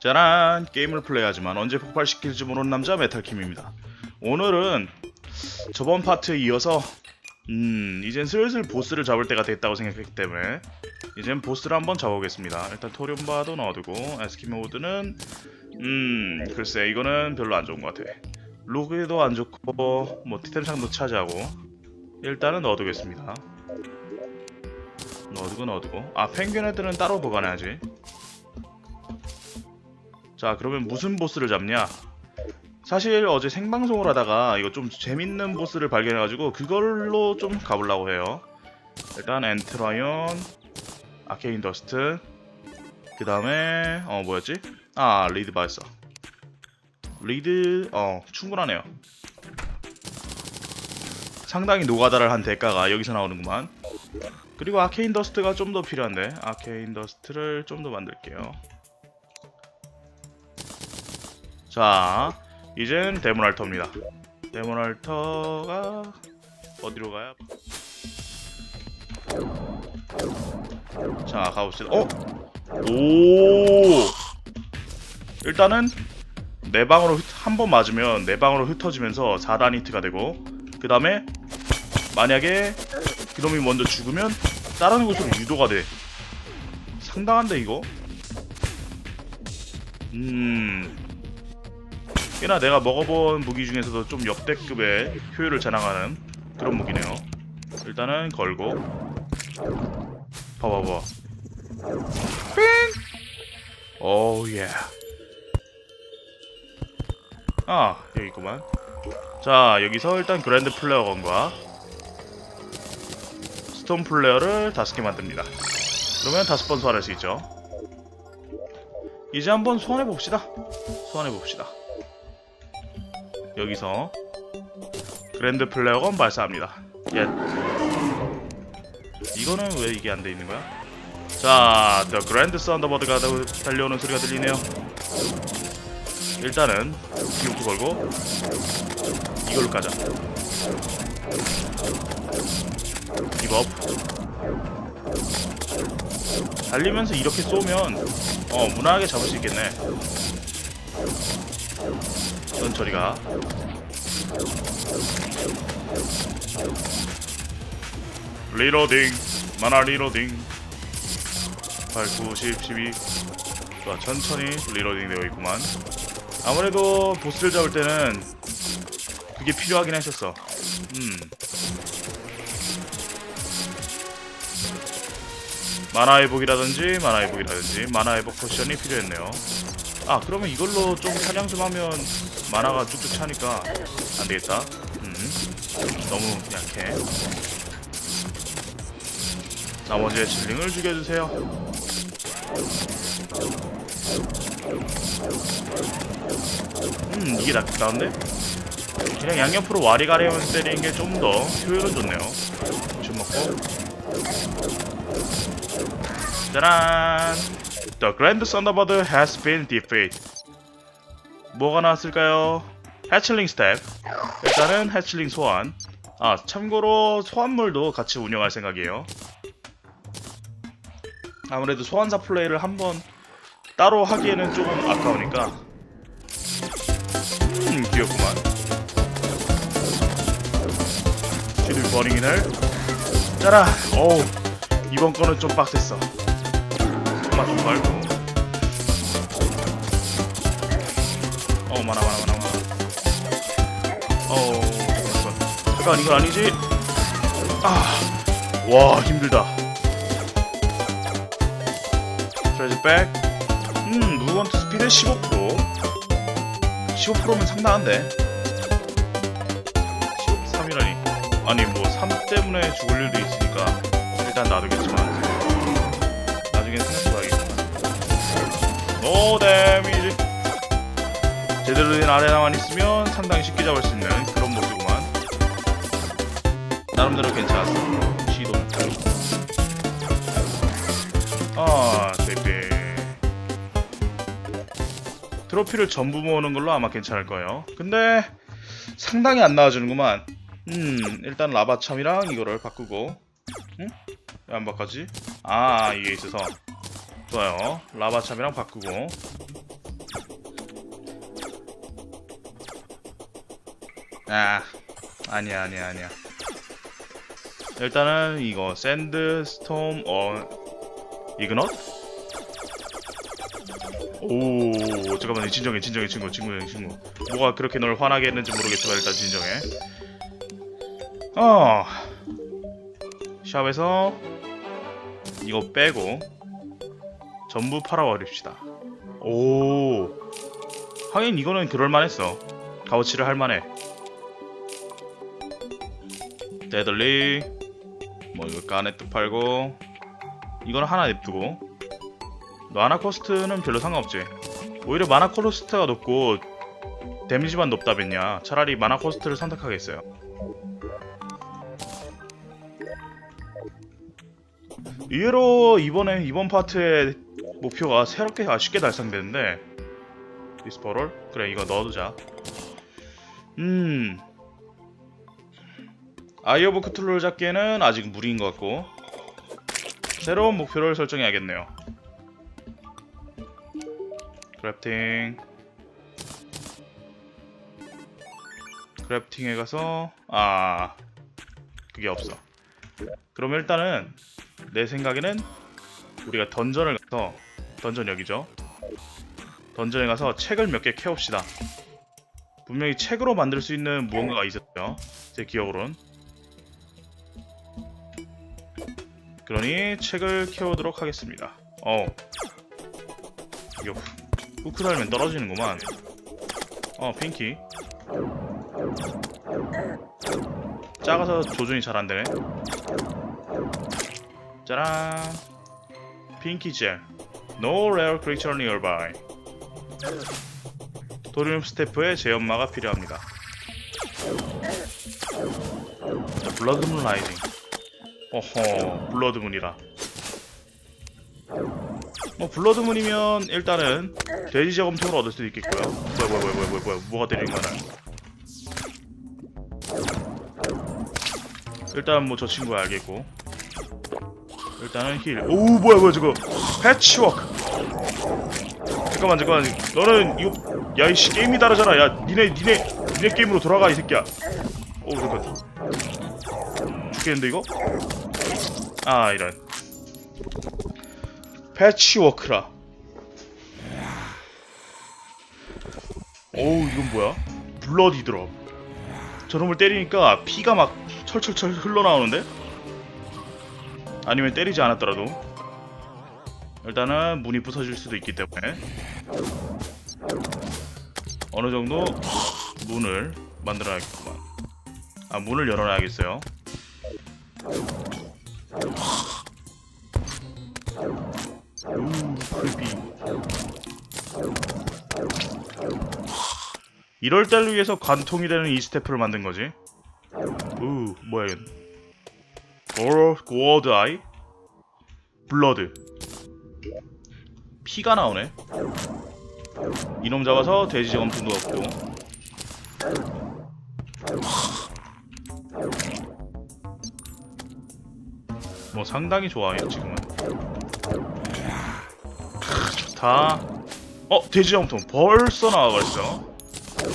짜란 게임을 플레이하지만 언제 폭발시킬지 모르는 남자 메탈킴입니다. 오늘은 저번 파트에 이어서 음 이젠 슬슬 보스를 잡을 때가 됐다고 생각했기 때문에 이젠 보스를 한번 잡아보겠습니다. 일단 토리움바도 넣어두고 에스키모드는 음 글쎄 이거는 별로 안 좋은 것 같아. 로그에도 안 좋고 뭐 티템창도 차지하고 일단은 넣어두겠습니다. 넣어두고 넣어두고. 아 펭귄 애들은 따로 보관해야지 자 그러면 무슨 보스를 잡냐? 사실 어제 생방송을 하다가 이거 좀 재밌는 보스를 발견해가지고 그걸로 좀 가보려고 해요. 일단 엔트라이언 아케인 더스트 그 다음에 어 뭐였지? 아 리드 바이서. 리드 어 충분하네요. 상당히 노가다를 한 대가가 여기서 나오는구만. 그리고 아케인 더스트가 좀 더 필요한데 아케인 더스트를 좀 더 만들게요 자 이젠 데몬 알터입니다. 데몬 알터가 어디로 가야 자 가봅시다. 어? 오! 일단은 내 방으로 한 번 맞으면 내 방으로 흩어지면서 4단 히트가 되고 그 다음에 만약에 그놈이 먼저 죽으면 다른 곳으로 유도가 돼. 상당한데 이거? 음 꽤나 내가 먹어본 무기 중에서도 좀 역대급의 효율을 자랑하는 그런 무기네요. 일단은 걸고. 봐봐봐 삥 오우 예. 아 여기 있구만. 자 여기서 일단 그랜드 플레어 건과 스톤 플레어를 다섯 개 만듭니다. 그러면 다섯 번 소환할 수 있죠. 이제 한번 소환해 봅시다. 소환해 봅시다 여기서 그랜드 플레어건 발사합니다 예 이거는 왜 이게 안 돼 있는 거야? 자, 더 그랜드 썬더버드가 달려오는 소리가 들리네요. 일단은 기호도 걸고 이걸로 가자. 기법. 달리면서 이렇게 쏘면 어 무난하게 잡을 수 있겠네. 넌 저리가. 리로딩 만화 리로딩. 8, 9, 10, 12 좋아 천천히 리로딩 되어 있구만. 아무래도 보스를 잡을 때는 그게 필요하긴 했었어. 음. 만화 회복이라든지 만화 회복이라든지 만화 회복 포션이 필요했네요 아 그러면 이걸로 좀 사냥 좀 하면 만화가 쭉쭉 차니까 안 되겠다 음 너무 약해 나머지의 질링을 죽여주세요. 음, 이게 낫, 나은데? 그냥 양옆으로 와리가리만 때리는 게 좀 더 효율은 좋네요. 좀 먹고. 짜란! The Grand Thunderbird has been defeated. 뭐가 나왔을까요? 해칠링 스텝. 일단은 해칠링 소환. 아, 참고로 소환물도 같이 운영할 생각이에요. 아무래도 소환사 플레이를 한번 따로 하기에는 조금 아까우니까 음 귀엽구만 쥐들 버닝이날 짜라 어우 이번 거는 좀 빡셌어 정말 좀 말고. 어 많아 많아 많아 많아. 어우 잠깐 잠깐 이건 아니지? 아와 힘들다. 트레지 백 음 무브먼트 스피드? 15% 15%면 상당한데. 13이라니. 아니 뭐 3 때문에 죽을 일도 있으니까 일단 놔두겠지만 노 데미지 제대로 된 아레나만 있으면 상당히 쉽게 잡을 수 있는 그런 모습구만 나름대로 괜찮았어 시도는 아, 베이베. 트로피를 전부 모으는 걸로 아마 괜찮을 거예요. 근데 상당히 안 나와주는구만. 음, 일단 라바참이랑 이거를 바꾸고. 응? 왜 안 바꿔지? 아, 이게 있어서. 좋아요. 라바참이랑 바꾸고. 아, 아니야, 아니야, 아니야. 일단은 이거 샌드 스톰 어 이그넛? 오 잠깐만 진정해 진정해 친구 친구 친구 뭐가 그렇게 널 화나게 했는지 모르겠지만 일단 진정해 어 샵에서 이거 빼고 전부 팔아버립시다. 오. 하긴 이거는 그럴만했어. 값어치를 할만해. 데들리. 뭐 이거 까넷도 팔고. 이거는 하나 냅두고. 마나 코스트는 별로 상관없지. 오히려 마나 코스트가 높고 데미지만 높다면야 차라리 마나 코스트를 선택하겠어요. 의외로 이번에 이번 파트의 목표가 새롭게 아쉽게 달성되는데 디스퍼럴 그래 이거 넣어두자. 음. 아이 오브 크툴루를 잡기에는 아직 무리인 것 같고 새로운 목표를 설정해야겠네요. 크래프팅 크래프팅에 가서 아 그게 없어. 그럼 일단은 내 생각에는 우리가 던전을 가서 던전 여기죠. 던전에 가서 책을 몇 개 캐옵시다. 분명히 책으로 만들 수 있는 무언가가 있었죠. 제 기억으론. 그러니 책을 캐오도록 하겠습니다. 어. 이거 후- 후크 달면 떨어지는구만. 어 핑키. 작아서 조준이 잘 안되네. 짜란. 핑키 젤 No rare creature nearby. 도리움 스태프의 제연마가 필요합니다. 블러드문 라이징 어허 블러드문이라 뭐 블러드문이면 일단은 돼지 저검통을 얻을 수도 있겠고요. 뭐야 뭐야 뭐야 뭐야 뭐야 뭐가 때리는 거나 일단 뭐 저 친구 알겠고. 일단은 힐 오 뭐야 뭐야 저거. 패치워크 잠깐만 잠깐만. 너는 이거 야 이씨 게임이 다르잖아. 야 니네 니네 니네 게임으로 돌아가 이 새끼야. 오 잠깐 죽겠는데 이거? 아 이런. 패치워크라. 오우 이건 뭐야? 블러디 드롭 저놈을 때리니까 피가 막 철철철 흘러나오는데? 아니면 때리지 않았더라도 일단은 문이 부서질 수도 있기 때문에 어느 정도 문을 만들어야겠구만. 아 문을 열어놔야겠어요. 이럴 때를 위해서 관통이 되는 이 스태프를 만든 거지? 우 뭐야 이건? 고어드 아이 블러드 피가 나오네. 이놈 잡아서 돼지 저검통도 없고. 뭐 상당히 좋아요 지금은. 크, 좋다. 어 돼지 저검통 벌써 나와버렸어.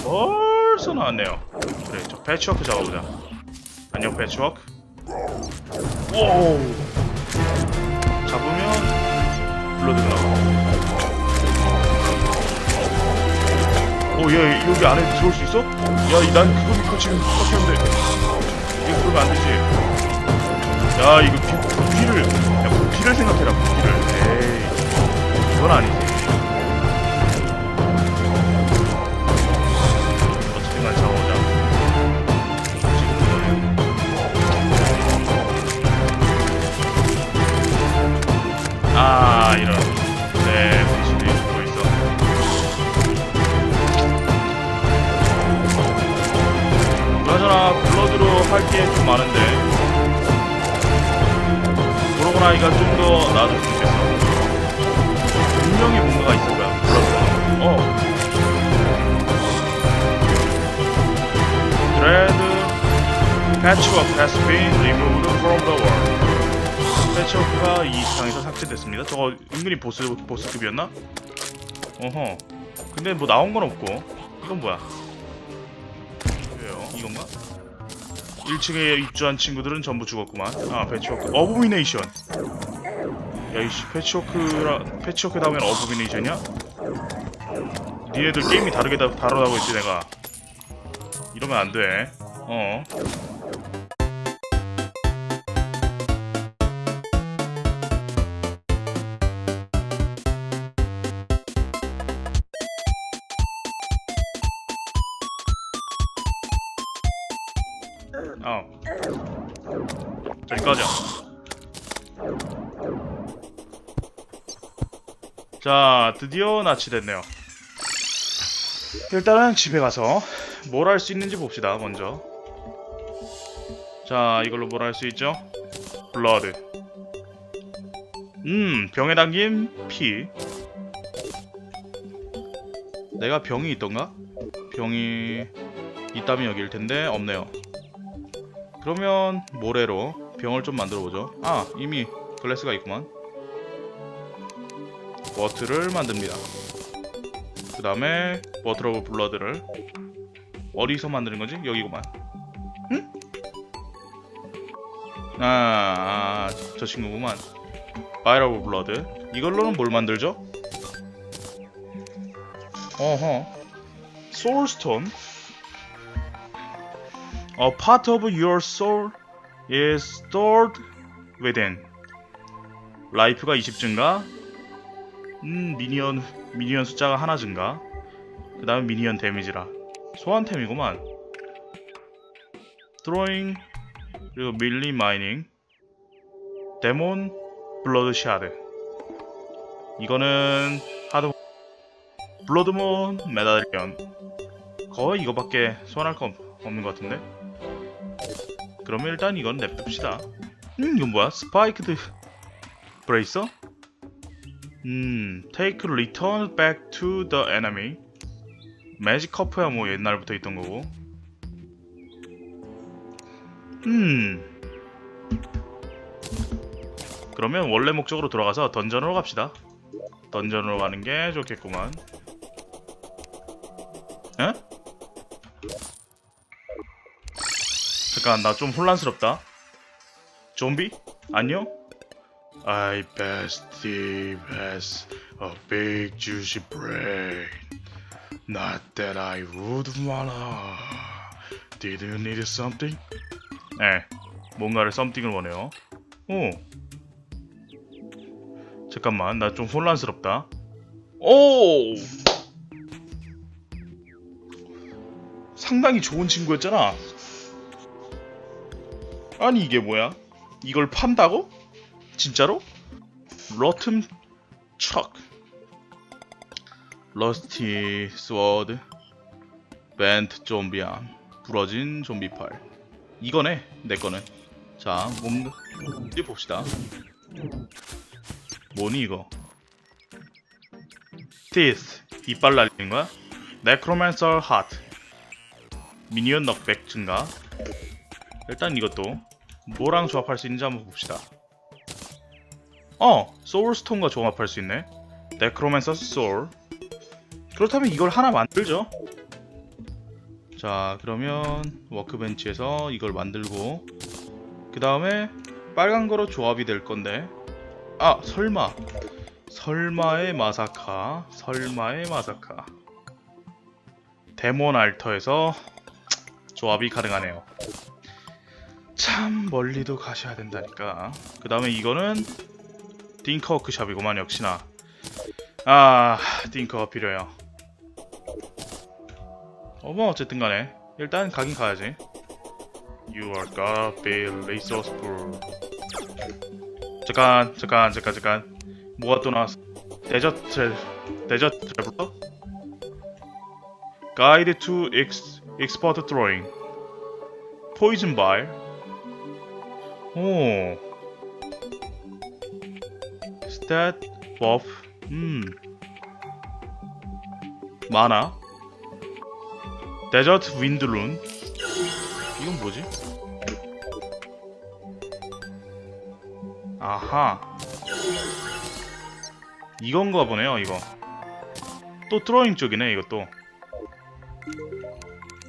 벌써 나왔네요. 그래 저 패치워크 잡아보자. 안녕 패치워크. 오 잡으면 블러드가 나와 오, 얘 여기 안에 들어올 수 있어? 야, 이- 난 그거 믿고 지금 터치했는데 이거 그러면 안 되지. 야, 이거 비, 비를, 야, 부피를 생각해라, 부피를. 에이, 이건 아니지. 패치워크가 이 세상에서 삭제됐습니다 저거 은근히 보스, 보스급이었나? 어허 근데 뭐 나온 건 없고 이건 뭐야 왜요? 이건 1층에 입주한 친구들은 전부 죽었구만. 아, 패치워크. 어부미네이션. 야, 이씨, 패치워크라, 패치워크 다음엔 어부미네이션이야? 니네들 게임이 다르게 다, 다르다고 했지, 내가. 이러면 안 돼. 어. 어. 꺼져. 자, 드디어 납치됐네요. 일단은 집에 가서 뭘 할 수 있는지 봅시다, 먼저. 자, 이걸로 뭘 할 수 있죠? 블러드. 음, 병에 담긴 피. 내가 병이 있던가? 병이 있다면 여기일 텐데 없네요. 그러면 모래로 병을 좀 만들어 보죠. 아 이미 글래스가 있구만. 버트를 만듭니다. 그 다음에 버트 오브 블러드를 어디서 만드는 거지? 여기구만. 응? 아, 아, 저 친구구만. 바이럴 오브 블러드. 이걸로는 뭘 만들죠? 어허. 소울스톤. A part of your soul is stored within. 라이프가 20 증가. 음, 미니언 미니언 숫자가 하나 증가. 그다음에 미니언 데미지라. 소환템이구만. 드로잉 그리고 밀리 마이닝. 데몬 블러드 샤드. 이거는 하드 블러드몬 메달리언. 거의 이거밖에 소환할 거 없- 없는 것 같은데. 그러면 일단 이건 냅둡시다. 음, 이건 뭐야? 스파이크드 브레이서? 음, take return back to the enemy. 매직 커프야 뭐 옛날부터 있던 거고. 음. 그러면 원래 목적으로 돌아가서 던전으로 갑시다. 던전으로 가는 게 좋겠구만. 에? 잠깐 나 좀 혼란스럽다. 좀비? 아니요? I best Steve has a big juicy brain. Not that I would wanna. Did you need something? 네, 뭔가를 썸띵을 원해요. 오. 잠깐만, 나 좀 혼란스럽다. 오! 상당히 좋은 친구였잖아. 아니 이게 뭐야? 이걸 판다고? 진짜로? 러튼 척 러스티 스워드. 벤트 좀비암. 부러진 좀비팔. 이거네 내 거는. 자 뭔가 어디 봅시다. 뭐니 이거? 티스 이빨 날리는 거야? 네크로맨서 하트 미니언 넉백 증가? 일단 이것도 뭐랑 조합할 수 있는지 한번 봅시다. 어, 소울스톤과 조합할 수 있네. 네크로맨서 소울. 그렇다면 이걸 하나 만들죠. 자, 그러면 워크벤치에서 이걸 만들고 그 다음에 빨간 거로 조합이 될 건데 아, 설마 설마의 마사카 설마의 마사카 데몬 알터에서 조합이 가능하네요. 참 멀리도 가셔야 된다니까. 그 다음에 이거는 딩커 워크샵이구만 역시나. 아 딩커가 필요해요. 어머 어쨌든 간에 일단 가긴 가야지. You are gotta be resourceful. 잠깐 잠깐 잠깐 잠깐 뭐가 또 나왔어? 데저트 데저트 트래블러? Guide to ex. Poison bar. 오. 스탯 버프. 음. 많아. 데저트 윈드룬. 이건 뭐지? 아하. 이건가 보네요, 이거. 또 드로잉 쪽이네, 이것도.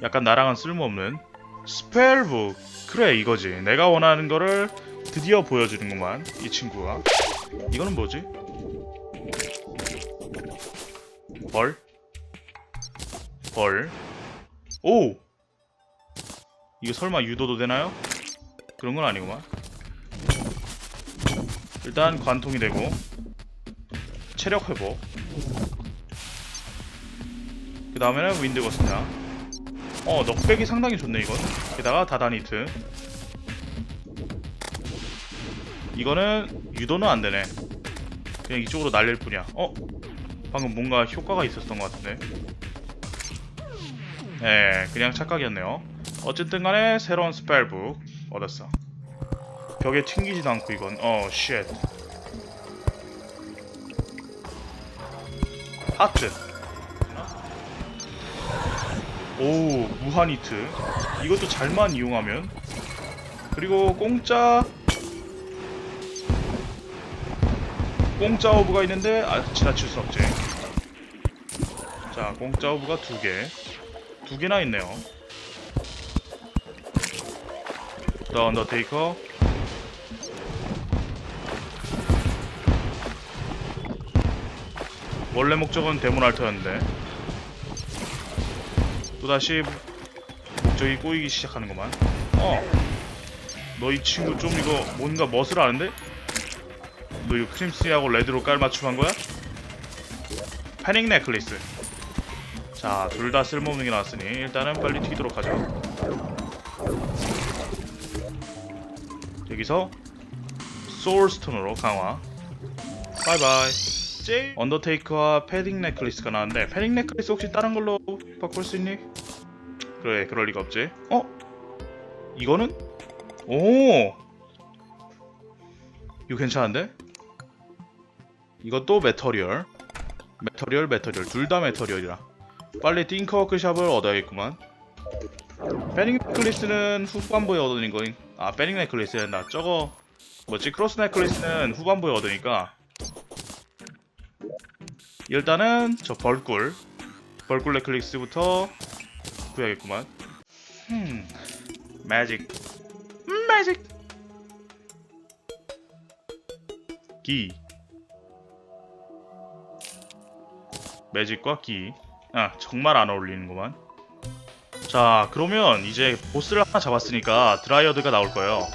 약간 나랑은 쓸모없는 스펠북 그래 이거지 내가 원하는 거를 드디어 보여주는구만 이 친구가 이거는 뭐지? 벌? 벌? 오! 이거 설마 유도도 되나요? 그런 건 아니구만 일단 관통이 되고 체력 회복 그 다음에는 윈드거스냐 어 넉백이 상당히 좋네 이건. 게다가 다다니트. 이거는 유도는 안되네. 그냥 이쪽으로 날릴 뿐이야. 어? 방금 뭔가 효과가 있었던 것 같은데. 네 그냥 착각이었네요. 어쨌든 간에 새로운 스펠북 얻었어. 벽에 튕기지도 않고 이건. 어쉣 하트 오 무한 히트. 이것도 잘만 이용하면. 그리고 공짜. 공짜 오브가 있는데 아 지나칠 수 없지. 자 공짜 오브가 두개 두 개나 있네요. 더 언더테이커. 원래 목적은 데몬 알터였는데 또다시 목적이 꼬이기 시작하는구만 어. 너 이 친구 좀 이거 뭔가 멋을 아는데? 너 이거 크림스하고 레드로 깔맞춤한 거야? 패닉 네클리스 자, 둘 다 쓸모없는 게 나왔으니 일단은 빨리 튀도록 하죠 여기서 소울스톤으로 강화 바이바이 제 언더테이크와 패딩 네클리스가 나왔는데 패딩 네클리스 혹시 다른 걸로 바꿀 수 있니? 그래 그럴 리가 없지 어? 이거는? 오 이거 괜찮은데? 이것도 메터리얼 메터리얼 메터리얼 둘 다 메터리얼이라 빨리 띵커워크샵을 얻어야겠구만 패딩 네클리스는 후반부에 얻는 거인 아 패딩 네클리스는 나 저거 뭐지 크로스 네클리스는 후반부에 얻으니까 일단은 저 벌꿀 벌꿀 네클리스부터 구해야겠구만 흠 매직 매직 기 매직과 기. 아, 정말 안 어울리는구만. 자, 그러면 이제 보스를 하나 잡았으니까 드라이어드가 나올 거예요.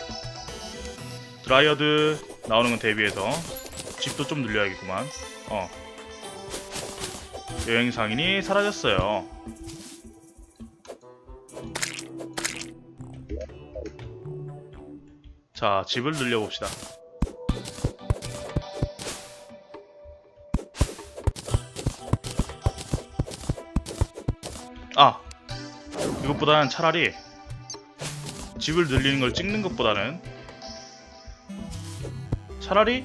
드라이어드 나오는 건 대비해서 집도 좀 늘려야겠구만. 어. 여행 상인이 사라졌어요. 자, 집을 늘려봅시다. 아! 이것보다는 차라리 집을 늘리는 걸 찍는 것보다는 차라리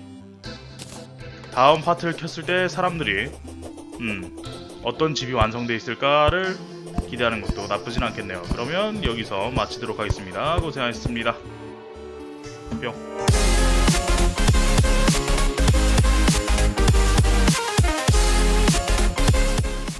다음 파트를 켰을 때 사람들이 음 어떤 집이 완성돼 있을까를 기대하는 것도 나쁘진 않겠네요. 그러면 여기서 마치도록 하겠습니다. 고생하셨습니다. 뿅.